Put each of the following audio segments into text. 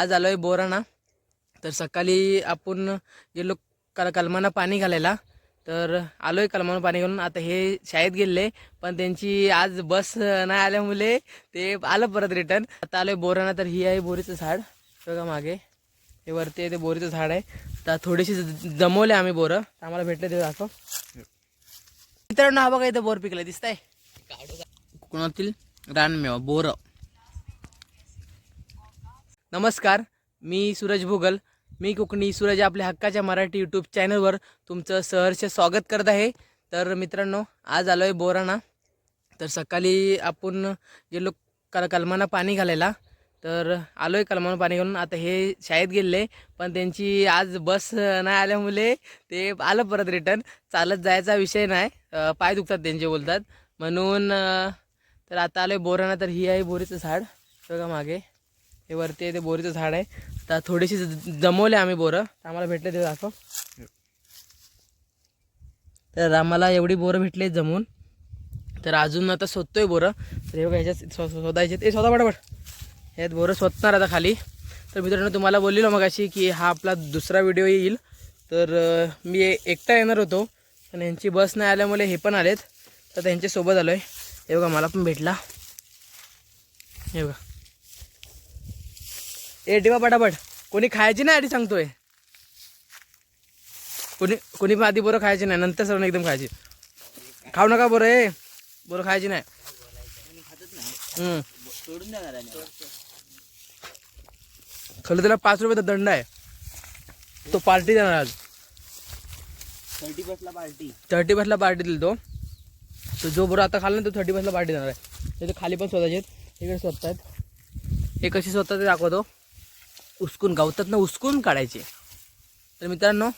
आज आलो आहे बोराणा. तर सकाळी आपण गेलो कल कलमाना पाणी घालायला. तर आलो आहे कलमानं पाणी घालून. आता हे शाळेत गेले पण त्यांची आज बस नाही आल्यामुळे ते आलं परत रिटर्न आता आलो आहे बोराणा तर ही आहे बोरीचं झाड. बघा मागे. हे वरती आहे ते बोरीचं झाड आहे. तर थोडीशी जमवले आम्ही बोरं. तर आम्हाला भेटले ते दाखव. मित्रांनो हा बघा इथं बोर पिकलं दिसतंय? कोकणातील रानमेवा बोरं. नमस्कार मी सूरज भुगल. मी कोकणी सूरज आपल्या हक्काच्या मराठी यूट्यूब चॅनलवर तुमचं सहर्ष स्वागत करत आहे. तर मित्रांनो आज आलो आहे बोराणा. तर सकाळी आपण गेलो कल कलमानं पाणी घालायला तर आलो आहे कलमानं पाणी घालून. आता हे शाळेत गेले पण त्यांची आज बस नाही आल्यामुळे ते आलं परत रिटर्न चालत जायचा विषय नाही. पाय दुखतात त्यांचे बोलतात. म्हणून तर आता आलो आहे बोराणा तर ही आहे बोरीचं झाड. बघा मागे. हे वरती आहे ते बोरीचं झाड आहे. तर थोडीशी ज- जमवले आम्ही बोरं. तर आम्हाला भेटले ते दाखव. तर आम्हाला एवढी बोरं भेटले जमून. तर अजून आता शोधतोय बोरं. तर हे बघा ह्याच्यात शो- शोधायचे ते स्वतः पटापट. ह्यात बोरं शोधणार आता खाली. तर मित्रांनो तुम्हाला बोललेलो मग अशी की हा आपला दुसरा व्हिडिओ येईल. तर मी एकटा येणार होतो. पण यांची बस नाही आल्यामुळे हे पण आलेत. तर त्यांच्यासोबत आलो आहे हे बघा मला पण भेटला. हे बघा. ए टिवा पटापट. कोणी खायची नाही आधी सांगतोय. कोणी कोणी पण आधी बरं खायची नाही नंतर सर्व एकदम खायची. खाऊ नका बरं ए. बरं खायची नाही. हम्म. खरं त्याला पाच रुपयाचा दंड आहे. तो पार्टी देणार आज. थर्टी बसला पार्टी. थर्टी बसला पार्टी दिली तो. तो जो बरोबर आता खाल्ला ना तो थर्टी बसला पार्टी देणार आहे. त्याचे खाली पण स्वतःचे आहेत. इकडे स्वतः आहेत. हे कशी स्वतः ते दाखवतो. उचकून गावतात ना उचकून काढायचे. तर मित्रांनो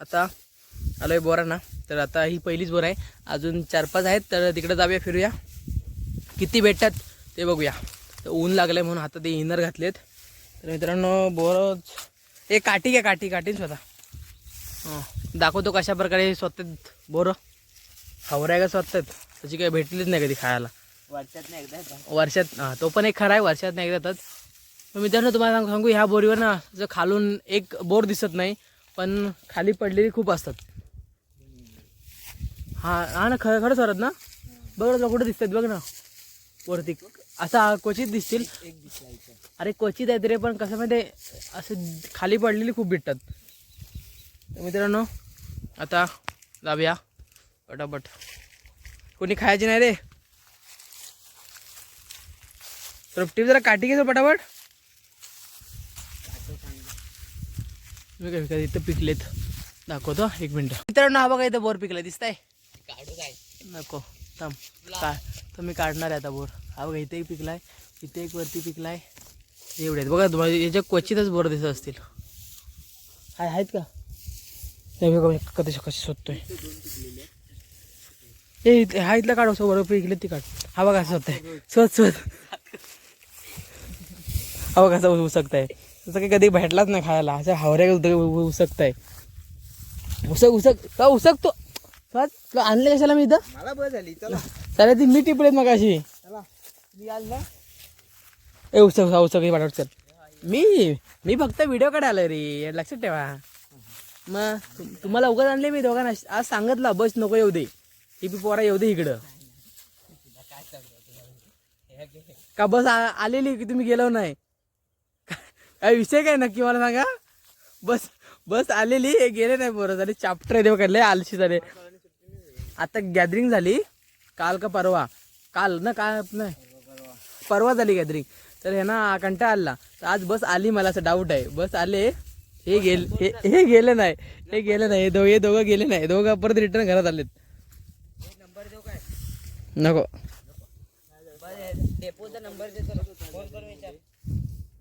आता आलो आहे बोरा ना तर आता ही पहिलीच बोर आहे. अजून चार पाच आहेत तर तिकडे जाऊया फिरूया. किती भेटतात ते बघूया. तर ऊन लागलं आहे म्हणून हातात ते इनर घातलेत. तर मित्रांनो बोर ए काठी घ्या काठी काठी स्वतः. हां दाखवतो कशा प्रकारे स्वतः बोरं. हवराय का स्वतः त्याची काही भेटलीच नाही कधी खायला. वर्षात नाही एकदा. वर्षात हां तो पण एक खरा आहे वर्षात नाही एकदा येतात. मित्रांनो तुम्हाला सांग सांगू ह्या बोरीवर ना जर खालून एक बोर दिसत नाही पण खाली पडलेली खूप असतात. हा हा ना खरं खरंच वरत ना? बघ ना कुठं दिसतात बघ ना. वरती. असा क्वचित दिसतील. अरे क्वचित आहेत रे पण कसं माहिती असं खाली पडलेली खूप भेटतात. मित्रांनो आता जाऊया पटापट. कोणी खायची नाही रे. तृप्ती जरा काठी घे पटापट. काय इथं पिकलेत. दाखवतो हा, एक मिनटं. मित्रांनो हा बघा इथं बोर पिकलं दिसतंय? काढू काय? नको थांब. का? तर मी काढणार आहे आता बोर. हा बघा इथे एक पिकलाय इथे एक वरती पिकलाय. एवढे आहेत. बघा तुम्हाला याच्या क्वचितच बोर दिसत असतील. हाय आहेत का? नाही बघा मी कधी कशी शोधतोय. ए इथे- हा इथला काढ असं बरोबर पिकले ती काढ. हा बघा असं शोधताय शोध शोध. हा बघा असं उसकताय तसं काही कधी भेटलाच नाही खायला. असं हावऱ्या उसकताय. उसक उसक. का उसकतो? तुला आणले कशाला मी इथं? मला बस झाली चला. ती मी टिपलेत मग अशी चला. मी आला ए उसक उसक हे पाठवत चल. मी मी फक्त व्हिडिओ काढायला रे. लक्षात ठेवा. मग तु- तुम्हाला उगाच आणले मी दोघांना. आज सांगितलं बस नको येऊ दे. बी पोरा येऊ दे इकडं. का बस आलेली की तुम्ही गेलो नाही? काय विषय काय नक्की मला सांगा? बस बस आलेली हे गेले नाही बरं झाले. चाप्टर देव काढले आलशी झाले. आता गॅदरिंग झाली. काल का परवा? काल ना काय नाही. परवा झाली गॅदरिंग तर हे ना कंटाळा आला. तर आज बस आली मला असं डाऊट आहे. बस आले हे गेले हे हे गेले नाही. हे गेले नाही. हे हे दोघं गेले नाही. दोघं परत रिटर्न घरात आलेत. नको. डेपोचा नंबर देतो फोन करून विचार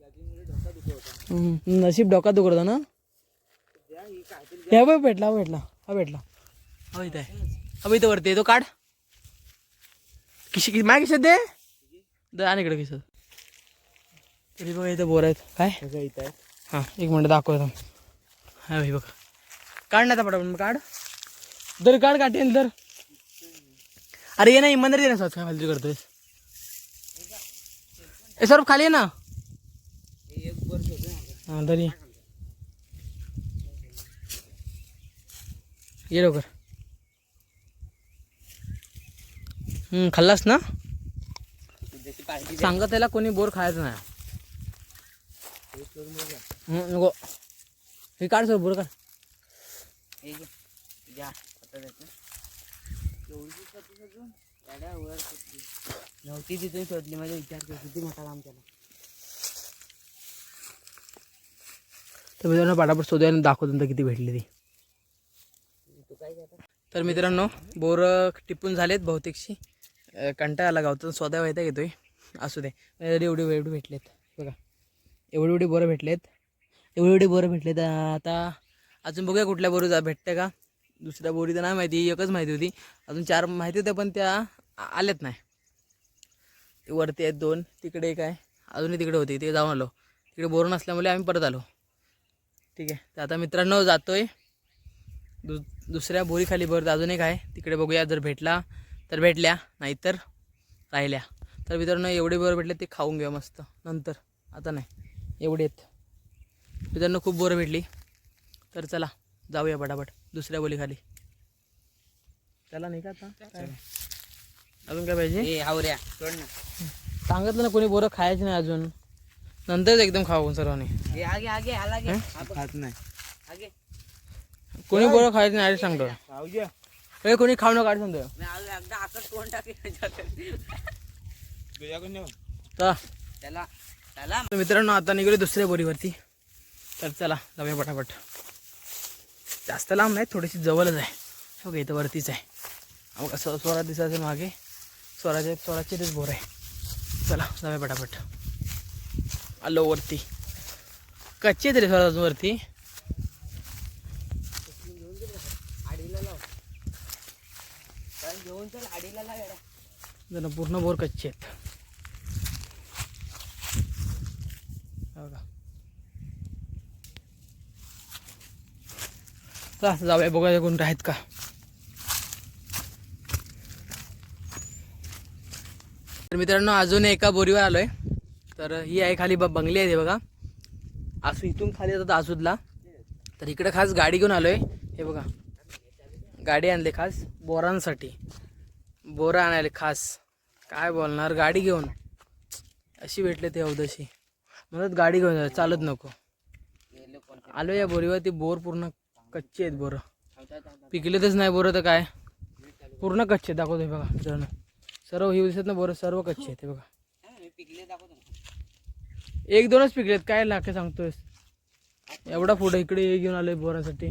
हम्म, नशीब डोका दुखडतो ना? हे बघ भेटला हा भेटला. हा भेटला. हा इथं आहे. हा इथं वरती तो काढ. किशी कि माय किशात दे. दे आणि इकडे किशात तरी बघा इथं बोर आहेत. काय? इथं आहे हां एक मिनटं दाखवतो. हा भाई बघा. काढ ना पटापट काढ. दर काढ काढेल दर. अरे ये ना इमानदारी दे ना स्वतः काय फालतू करतोय ए सर खाली ये ना. हां तरी ये लवकर. खाल्लास ना? जशी सांगा त्याला कोणी बोर खायचं नाही. नको. हे काढ सर बोर काढ. हे घ्या गाड्या नव्हती तिथून शोधली माझा विचार कर किती मोठा काम केला. तर मित्रांनो पाठापट शोधूया दाखवतो नंतर किती भेटली ती. तर मित्रांनो बोर टिपून झालेत बहुतेकशी. कंटाळा आला गावतो स्वतः व्हायचा घेतोय असू दे. एवढे एवढे एवढे भेटलेत. बघा. एवढे एवढे बोरं भेटलेत. एवढे एवढे बोरं भेटलेत. आता अजून बघूया कुठल्या बोरी जा भेटते का. दुसऱ्या बोरी तर नाही माहिती एकच माहिती होती. अजून चार माहिती होत्या पण त्या आल्यात नाही. ते वरती आहेत दोन. तिकडे एक आहे. अजूनही तिकडे होती. ते जाऊन आलो. तिकडे बोर नसल्यामुळे आम्ही परत आलो. ठीक आहे. तर आता मित्रांनो जातोय. दु दुसऱ्या बोरीखाली बरं अजून एक आहे. तिकडे बघूया जर भेटला तर भेटल्या नाहीतर राहिल्या. तर मित्रांनो एवढे बोरं भेटले ते खाऊन घेऊ मस्त. नंतर आता नाही. एवढे आहेत. मित्रांनो खूप बोरं भेटली. तर चला जाऊया पटापट दुसऱ्या बोलीखाली चला नाही का आता? अजून काय पाहिजे? ना. सांगितलं ना कोणी बोरं खायचे नाही अजून. नंतरच एकदम खाऊ सर्वांनी. हे आगे आगे आला गे खात नाही. आगे. कोणी बोरं खायचे नाही अरे सांगतो. हे कोणी खाऊ नका सांगतो. मी आज एकदा आकट तोंड टाकेल चला. त्याला त्याला तर मित्रांनो आता निघालो दुसऱ्या बोरीवरती. तर चला जाऊया पटापट. जास्त लांब नाही थोडीशी जवळच आहे. हो का इथं वरतीच आहे. अहो कसं स्वरात दिसायचं मागे स्वराचे स्वराचे तेच बोर आहे. चला जाऊया पटापट. आलो वरती. कच्चे तरी स्वरात अजून वरती. जरा पूर्ण बोर कच्चे आहेत. हो जाऊया बघूया कोणते आहेत का. तर मित्रांनो अजून एका बोरीवर आलोय. तर ही आहे खाली ब- बंगली आहे हे बघा. आसू इथून खाली येतात आसूदला तर इकडं खास गाडी घेऊन आलोय. हे बघा. गाडी आणली खास बोरांसाठी. बोरं आणायला खास. काय बोलणार? गाडी घेऊन. अशी भेटले ते अवदशी. म्हणत गाडी घेऊन चालत नको. आलो या बोरीवर ती बोर पूर्ण कच्ची आहेत बोरं. पिकलेतच नाही बोरं तर काय? पूर्ण कच्चे आहेत. दाखवतो हे बघा. जण. सर्व ही दिसत ना बोरं? सर्व कच्चे आहेत हे बघा. पिकले दाखवतो एक दोनच पिकलेत. काय लाखे सांगतोयस? एवढा पुढे इकडे हे घेऊन आलोय बोरासाठी.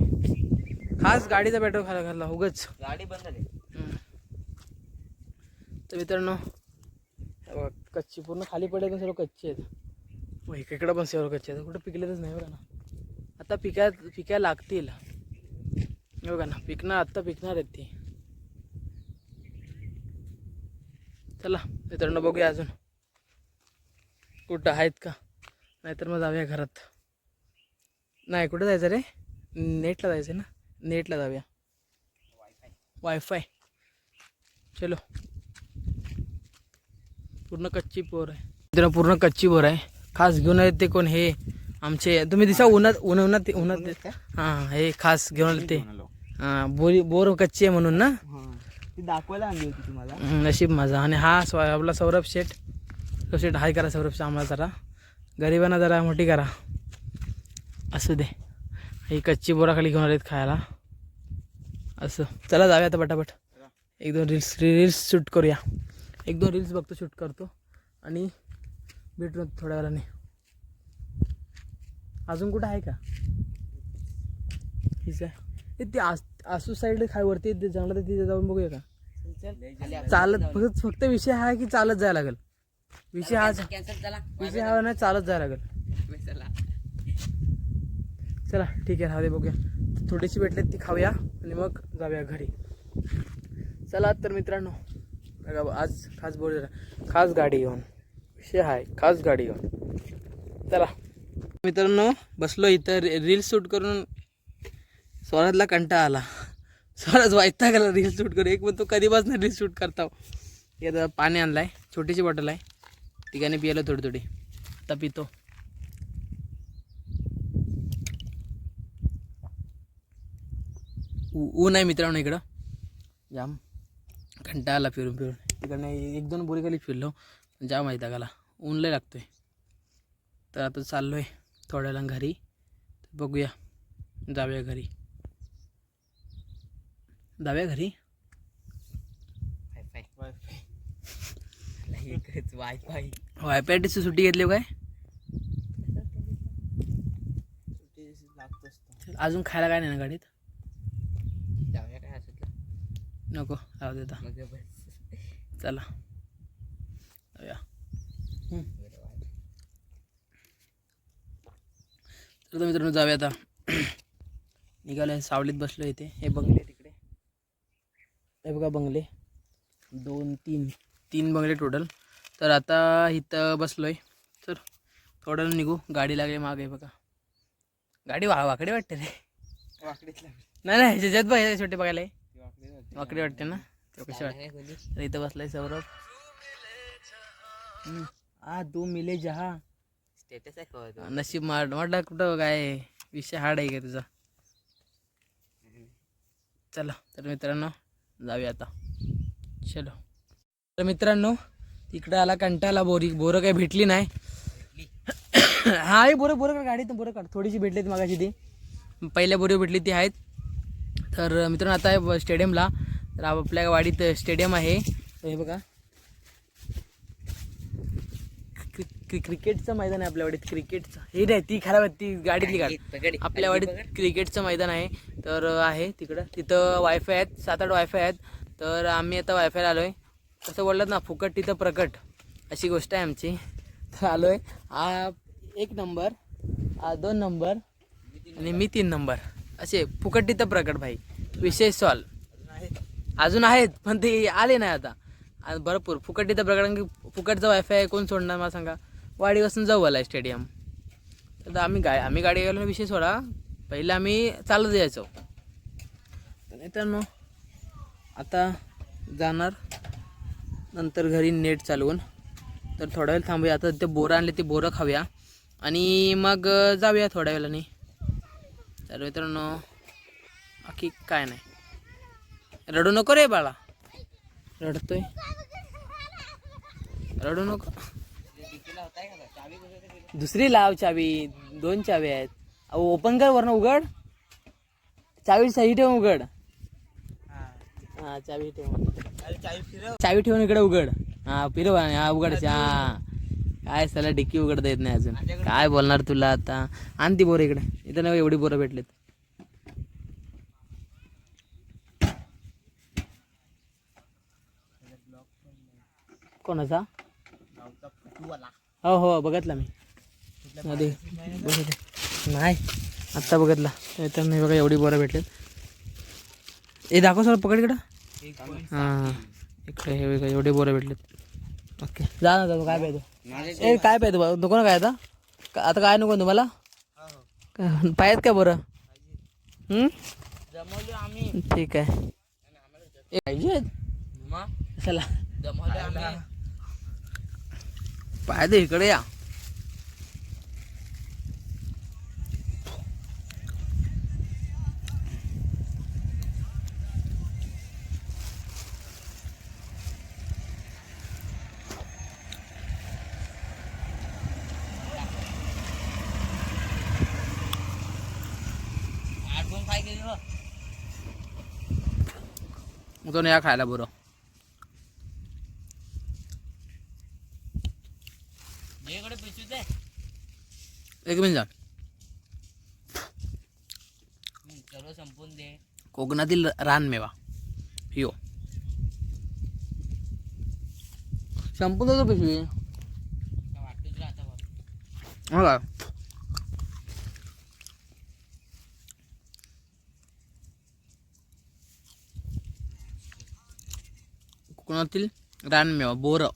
खास गाडीचा पेट्रोल खायला घातला उगच. गाडी बंद झाली. तर मित्रांनो बघा, कच्ची पूर्ण खाली पडले पण सर्व कच्चे आहेत. इकडं पण सर्व कच्चे आहेत. कुठं पिकलेतच नाही बघा ना. आता पिकाय पिकाय लागतील. बघा ना पिकणार आत्ता पिकणार आहेत ती. चला मित्रांनो बघूया अजून. कुठं आहेत का? नाहीतर मग जाऊया घरात. नाही कुठं जायचं रे? नेटला जायचं ना? नेटला जाऊया. वायफाय चलो. पूर्ण कच्ची पोर आहे. मित्रांनो पूर्ण कच्ची बोर आहे. खास घेऊन आहेत ते कोण? हे आमचे तुम्ही दिसा उन्हात उन्हा उन्हात उन्हात हां हे खास घेऊन आले ते. हां बोरी बोर कच्ची आहे म्हणून ना? ती दाखवायला आणली होती तुम्हाला. नशीब माझा. आणि हा आपला सौरभ शेठ. तो शेठ हाय करा सौरभ आम्हाला जरा. गरिबांना जरा मोठी करा. असू दे. ही कच्ची बोराखाली घेऊन आलेत खायला. असं. चला जाऊया आता पटापट. एक दोन रील्स रील्स शूट करूया. एक दोन रील्स बघतो शूट करतो. आणि भेटू थोड्या वेळाने. अजून कुठं आहे का? ठीक आहे. ते आस आसू साईड खाय वरती ते जंगलात तिथे जाऊन बघूया का? चालत फक्त फक्त विषय हा की चालत जायला लागेल. विषय हा कॅन्सल चला. विषय हा नाही चालत जायला लागेल. चला. चला ठीक आहे राहू दे बघूया. थोडीशी भेटलेत ती खाऊया आणि मग जाऊया घरी. चला तर मित्रांनो बघा आज खास बोल खास गाडी घेऊन. विषय आहे खास गाडी घेऊन. चला. मित्रांनो बसलो इथं रील शूट करून स्वराजला कंटाळा आला. स्वराज वाईटा गेला रील शूट करून. एक पण तो कधीपासून रील शूट करता आता पाणी आणलाय छोटीशी बॉटल आहे. पिकाने पियालो थोडी थोडी. आता पितो. ऊ आहे मित्रांनो इकडं. जाम घंटा आला फिरून फिरून. तिकडनं एक दोन बोरी खालीच फिरलो. जाम आहे दगाला ऊन लय लागतोय. तर आता चाललो आहे थोड्याला घरी. बघूया. जाऊया घरी. जाऊया घरी? वायफाय वायफाय वायफाय वायपॅटीची सुट्टी घेतली हो काय? अजून खायला काय नाही ना गाडीत? जाऊया काय नको राहू दे आता. चला. तर मित्रांनो जाऊया आता. निघालं सावलीत बसलो इथे. हे बंगले तिकडे. हे बघा बंगले. दोन तीन. तीन बंगले टोटल तर आता इथं बसलोय. तर थोड्या वेळानं निघू. गाडी लागली मागे बघा. गाडी वा वाकडे वाटते रे. वाकडीच नाही नाही बघ ह्याच्या छोटे बघायला हे. वाकडे वाटते. ना? ते कसे वाटते तर इथं बसलाय सौरभ. आ तू मिले जहा. स्टेटस आहे नशीब मार म्हटलं कुठं काय? विषय हार्ड आहे का तुझा? चला तर मित्रांनो जाऊया आता. चलो. तर मित्रांनो तिकडं आला कंटाळा बोरी. बोरं काही भेटली नाही. हा हे बोरं बोरं काढ गाडीत बोरं काढ. थोडीशी भेटली ती मागाशी ती. पहिल्या बोरी भेटली ती आहेत. तर मित्रांनो आता आहे स्टेडियमला. तर आपल्या वाडीत स्टेडियम आहे. हे बघा. क्रि- क्रि- क्रिकेटचं मैदान आहे आपल्या वाडीत. क्रिकेटचं. हे नाही ती खराब ती गाडीतली गाडी आपल्या वाडीत क्रिकेटचं मैदान आहे. तर आहे तिकडं. तिथं वायफाय आहेत. सात आठ वायफाय आहेत. तर आम्ही आता वायफायला आलो आहे तसं बोललं ना फुकट तिथं प्रकट. अशी गोष्ट आहे आमची. तर आलो आहे हा एक नंबर हा दोन नंबर आणि मी तीन नंबर. असे फुकट तिथं प्रकट भाई. विषय सॉल्व. अजून आहेत पण ते आले नाही आता. आणि भरपूर. फुकट तिथं प्रकट फुकटचं वायफाय आहे कोण सोडणार मला सांगा. वाडीपासून जाऊ आला स्टेडियम तर आम्ही गा आम्ही गाडी गेलो विषय सोडा. पहिले आम्ही चालत जायचो. तर मग आता जाणार नंतर घरी नेट चालवून. तर थोडा वेळ थांबूया. आता ते बोरं आणले ते बोरं खाऊया. आणि मग जाऊया थोड्या वेळाने. तर मित्रांनो बाकी काय नाही. रडू नको रे बाळा. रडतोय. रडू नको. दुसरी लाव चावी. दोन चावी आहेत. अहो ओपन कर वरनं उघड. चावी सही ठेव उघड. हा. चावी ठेव चावी ठेवून इकडे उघड. हा फिरव आणि हा उघड. हा. काय त्याला डिक्की उघडता येत नाही अजून. काय बोलणार तुला आता? आण ती बोरं इकडे. इथं नाही एवढी बोरं भेटलेत. कोणाचा? हो हो बघितला मी. नाही आत्ता बघितला. तर नाही बघा एवढी बोरं भेटलेत. हे दाखव सर पकड इकडं. हां इकडे हे बघा एवढे बोरं भेटलेत. ओके. जा ना जाऊ काय पाहिजे? ए काय पाहिजे? बा नको ना काय आता? का- आता काय नको तुम्हाला? का- पाहिजेत काय बोरं? हं? जमवलो आम्ही ठीक आहे. ए चला. जमवलो आम्ही. पाहिजे इकडे या आठवण काय केली हो तो या खायला बरं. एक मिनिट संपून दे. कोकणातील रानमेवा यो. संपून जातो पिशवी. काय वाटतं तुला आता बघ. हो का? कोकणातील रानमेवा बोरं